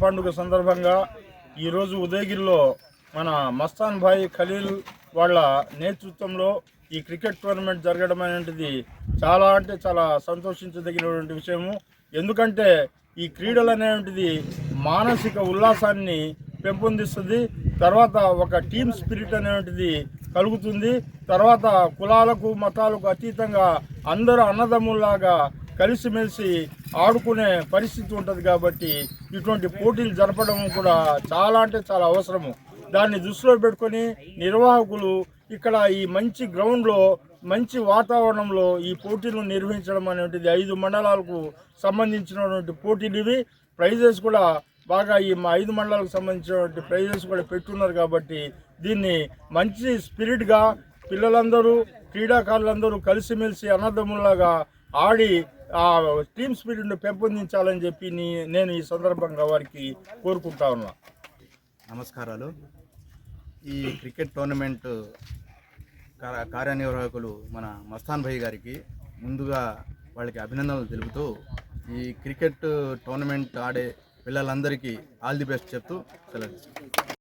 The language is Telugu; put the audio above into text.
పండుగ సందర్భంగా ఈరోజు ఉదయగిరిలో మన మస్తాన్ భాయ్ ఖలీల్ వాళ్ళ నేతృత్వంలో ఈ క్రికెట్ టోర్నమెంట్ జరగడం అనేటిది చాలా అంటే చాలా సంతోషించదగినటువంటి విషయము. ఎందుకంటే ఈ క్రీడలు అనేటువంటిది మానసిక ఉల్లాసాన్ని పెంపొందిస్తుంది. తర్వాత ఒక టీమ్ స్పిరిట్ అనేటువంటిది కలుగుతుంది. తర్వాత కులాలకు మతాలకు అతీతంగా అందరూ అన్నదమ్ముల్లాగా కలిసిమెలిసి ఆడుకునే పరిస్థితి ఉంటుంది కాబట్టి ఇటువంటి పోటీలు జరపడం కూడా చాలా అంటే చాలా అవసరము. దాన్ని దృష్టిలో పెట్టుకొని నిర్వాహకులు ఇక్కడ ఈ మంచి గ్రౌండ్లో మంచి వాతావరణంలో ఈ పోటీలు నిర్వహించడం అనేటిది ఐదు మండలాలకు సంబంధించినటువంటి పోటీలు ఇవి. ప్రైజెస్ కూడా బాగా ఈ మా ఐదు మండలాలకు సంబంధించినటువంటి ప్రైజెస్ కూడా పెట్టున్నారు కాబట్టి దీన్ని మంచి స్పిరిట్గా పిల్లలందరూ క్రీడాకారులందరూ కలిసిమెలిసి అన్నదమ్ములాగా ఆడి ఆ టీమ్ స్పిరిట్ను పెంపొందించాలని చెప్పి నేను ఈ సందర్భంగా వారికి కోరుకుంటా ఉన్నా. నమస్కారాలు. ఈ క్రికెట్ టోర్నమెంట్ కార్యనిర్వాహకులు మన మస్తాన్ భాయ్ గారికి ముందుగా వాళ్ళకి అభినందనలు తెలుపుతూ ఈ క్రికెట్ టోర్నమెంట్ ఆడే పిల్లలందరికీ ఆల్ ది బెస్ట్ చెప్తూ సెలవు.